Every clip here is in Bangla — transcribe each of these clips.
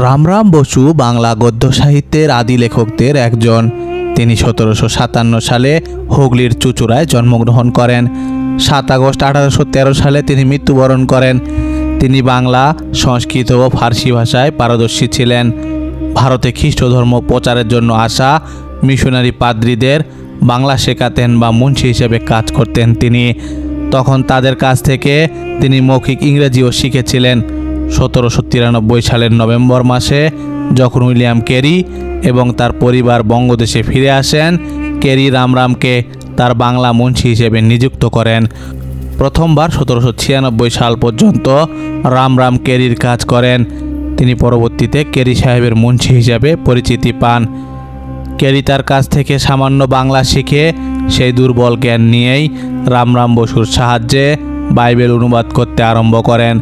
রামরাম বসু বাংলা গদ্য সাহিত্যের আদি লেখকদের একজন। তিনি সতেরোশো সাতান্ন সালে হুগলির চুচুড়ায় জন্মগ্রহণ করেন। সাত আগস্ট আঠারোশো তেরো সালে তিনি মৃত্যুবরণ করেন। তিনি বাংলা, সংস্কৃত ও ফার্সি ভাষায় পারদর্শী ছিলেন। ভারতে খ্রিস্ট ধর্ম প্রচারের জন্য আসা মিশনারি পাদ্রীদের বাংলা শেখাতেন বা মুন্সি হিসেবে কাজ করতেন তিনি। তখন তাদের কাছ থেকে তিনি মৌখিক ইংরেজিও শিখেছিলেন। সতেরোশো তিরানব্বই সালের নভেম্বর মাসে যখন উইলিয়াম কেরি এবং তার পরিবার বঙ্গদেশে ফিরে আসেন, কেরি রামরামকে তার বাংলা মুন্সি হিসেবে নিযুক্ত করেন। প্রথমবার সতেরোশো ছিয়ানব্বই সাল পর্যন্ত রামরাম কেরির কাজ করেন। তিনি পরবর্তীতে কেরি সাহেবের মুন্সি হিসাবে পরিচিতি পান। কেরি তার কাছ থেকে সামান্য বাংলা শিখে সেই দুর্বল জ্ঞান নিয়েই রামরাম বসুর সাহায্যে বাইবেল অনুবাদ করতে আরম্ভ করেন।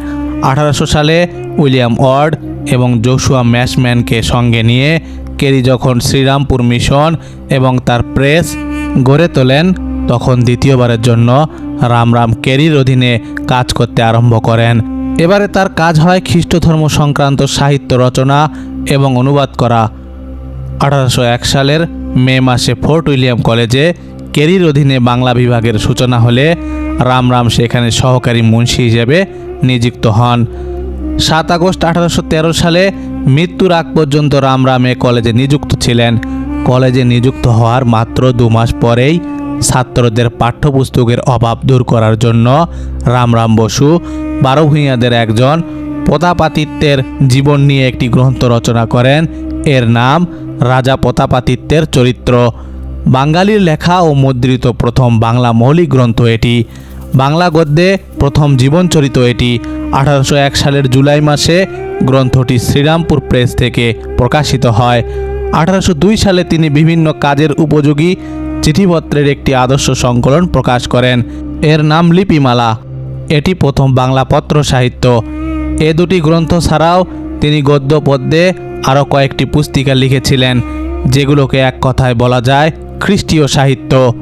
আঠারোশো সালে উইলিয়াম ওয়ার্ড এবং জোশুয়া ম্যাশম্যানকে সঙ্গে নিয়ে কেরি যখন শ্রীরামপুর মিশন এবং তার প্রেস গড়ে তোলেন, তখন দ্বিতীয়বারের জন্য রামরাম কেরির অধীনে কাজ করতে আরম্ভ করেন। এবারে তার কাজ হয় খ্রিস্ট ধর্ম সংক্রান্ত সাহিত্য রচনা এবং অনুবাদ করা। আঠারোশো এক সালের মে মাসে ফোর্ট উইলিয়াম কলেজে কেরির অধীনে বাংলা বিভাগের সূচনা হলে রামরাম সেখানে সহকারী মুন্সি হিসেবে নিযুক্ত হন। সাত আগস্ট আঠারোশো তেরো সালে মৃত্যুর আগ পর্যন্ত রামরাম এ কলেজে নিযুক্ত ছিলেন। কলেজে নিযুক্ত হওয়ার মাত্র দু মাস পরেই ছাত্রদের পাঠ্যপুস্তকের অভাব দূর করার জন্য রামরাম বসু বারো ভূঁইয়াদের একজন প্রতাপাতিত্যের জীবন নিয়ে একটি গ্রন্থ রচনা করেন। এর নাম রাজা প্রতাপাতিত্যের চরিত্র। বাঙালির লেখা ও মুদ্রিত প্রথম বাংলা মৌলিক গ্রন্থ এটি। বাংলা গদ্যে প্রথম জীবনচরিত এটি। আঠারোশো এক সালের জুলাই মাসে গ্রন্থটি শ্রীরামপুর প্রেস থেকে প্রকাশিত হয়। আঠারোশো দুই সালে তিনি বিভিন্ন কাজের উপযোগী চিঠিপত্রের একটি আদর্শ সংকলন প্রকাশ করেন। এর নাম লিপিমালা। এটি প্রথম বাংলা পত্র সাহিত্য। এ দুটি গ্রন্থ ছাড়াও তিনি গদ্য পদ্যে আরও কয়েকটি পুস্তিকা লিখেছিলেন, যেগুলোকে এক কথায় বলা যায় খ্রিস্টীয় সাহিত্য।